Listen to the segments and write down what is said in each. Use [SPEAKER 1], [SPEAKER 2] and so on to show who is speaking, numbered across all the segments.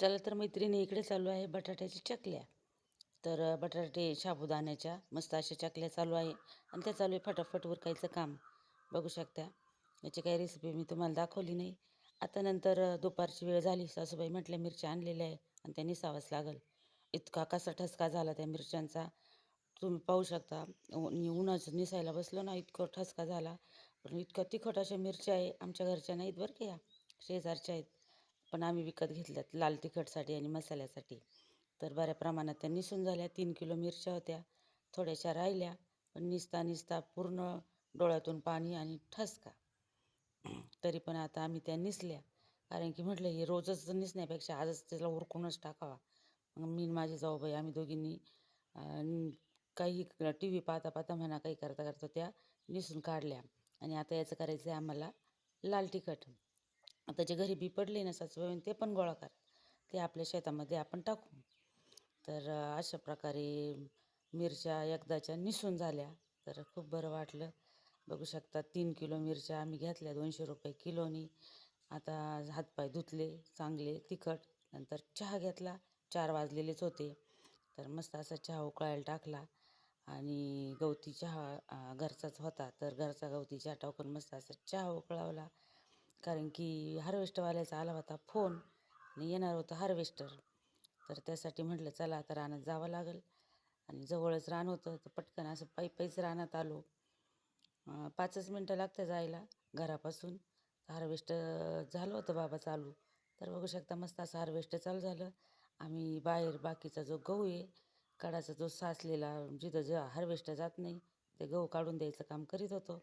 [SPEAKER 1] चला तर मैत्रिणी इकडे चालू आहे बटाट्याच्या चकल्या. तर बटाटे साबुदाण्याच्या मस्त अशा चकल्या चालू आहे. आणि त्या चालू आहे फटाफट उरकायचं काम. बघू शकता. याची काही रेसिपी मी तुम्हाला दाखवली नाही. आता नंतर दुपारची वेळ झाली. सासूबाई म्हटल्या मिरच्या आणलेल्या आहे आणि त्या निसावंच लागल. इतका कसा ठसका झाला त्या मिरच्यांचा. तुम्ही पाहू शकता उ- उन्हाचं निसायला बसलो ना इतकं ठसका झाला. पण इतकं तिखट अशा मिरच्या आहे आमच्या घरच्या नाहीत बरं का या. शेजारच्या आहेत. पण आम्ही विकत घेतल्यात लाल तिखटसाठी आणि मसाल्यासाठी. तर बऱ्या प्रमाणात त्या निसून झाल्या. तीन किलो मिरच्या होत्या. थोड्याशा राहिल्या पण निसता निसता पूर्ण डोळ्यातून पाणी आणि ठसका. तरी पण आता आम्ही त्या निसल्या. कारण की म्हटलं हे रोजच निसण्यापेक्षा आजच त्याला उरकूनच टाकावा. मग मी माझी जाऊबाई आम्ही दोघींनी काही टी व्ही पाहता पाहता म्हणा काही करता करता त्या निसून काढल्या. आणि आता याचं करायचं आहे आम्हाला लाल तिखट. आता जे घरी बी पडले ना सासूबाई ते पण गोळा कर ते आपल्या शेतामध्ये आपण टाकू. तर अशा प्रकारे मिरच्या एकदाच्या निसून झाल्या. तर खूप बरं वाटलं. बघू शकता तीन किलो मिरच्या आम्ही घेतल्या दोनशे रुपये किलोनी. आता हातपाय धुतले चांगले तिखट. नंतर चहा घेतला चार वाजलेलेच होते. तर मस्त असा चहा उकळायला टाकला. आणि गवती चहा घरचाच होता. तर घरचा गवती चहा टाकून मस्त असा चहा उकळावला. कारण की हार्वेस्टरवाल्याचा आला होता फोन आणि येणार होतं हार्वेस्टर तर त्यासाठी म्हटलं चला आता रानात जावं लागेल. आणि जवळच रान होतं तर पटकन असं पायी पायीच रानात आलो. पाचच मिनटं लागतं जायला घरापासून. हार्वेस्ट झालं होतं बाबा चालू. तर बघू शकता मस्त असं हार्वेस्ट चालू झालं. आम्ही बाहेर बाकीचा जो गहू आहे कडाचा जो साचलेला जिथं ज हार्वेस्ट जात नाही ते गहू काढून द्यायचं काम करीत होतो.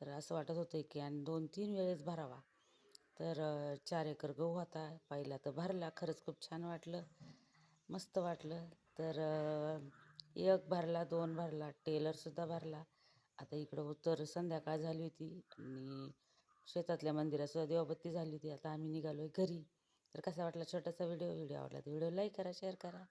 [SPEAKER 1] तर असं वाटत होतं की आणि दोन तीन वेळेस भरावा. तर चार एकर गहू होता. पहिला तर भरला. खरंच खूप छान वाटलं. मस्त वाटलं. तर एक भरला दोन भरला टेलरसुद्धा भरला. आता इकडं उत्तर संध्याकाळ झाली होती आणि शेतातल्या मंदिरातसुद्धा देवबत्ती झाली होती. आता आम्ही निघालो आहे घरी. तर कसा वाटला छोटासा व्हिडिओ? व्हिडिओ आवडला तर व्हिडिओ लाईक करा शेअर करा.